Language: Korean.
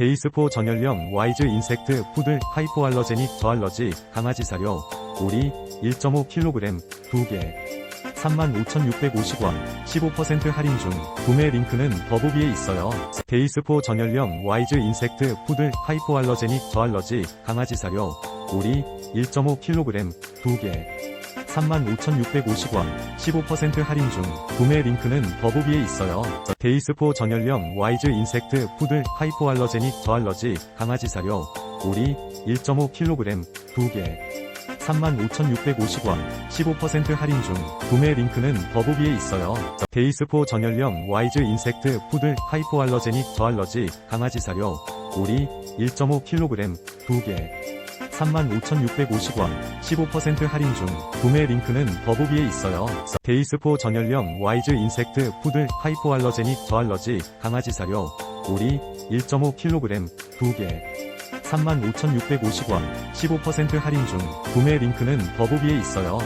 데이스포 전열령 와이즈 인섹트 푸드 하이포알러제닉 저알러지 강아지 사료 오리 1.5kg 2개 35,650원 15% 할인 중 구매 링크는 더보기에 있어요. 데이스포 전열령 와이즈 인섹트 푸드 하이포알러제닉 저알러지 강아지 사료 오리 1.5kg 2개 35,650원 15% 할인 중 구매 링크는 더보기에 있어요. 데이스포 전열령 와이즈 인섹트 푸드 하이포알러제닉 저알러지 강아지 사료 오리 1.5kg 2개 35,650원 15% 할인 중 구매 링크는 더보기에 있어요. 데이스포 전열령 와이즈 인섹트 푸드 하이포알러제닉 저알러지 강아지 사료 오리 1.5kg 2개 35,650원 15% 할인 중 구매 링크는 더보기에 있어요. 데이스포 전열령 와이즈 인섹트 푸드 하이포알러제닉 저알러지 강아지 사료 오리 1.5kg 2개 35,650원 15% 할인 중 구매 링크는 더보기에 있어요.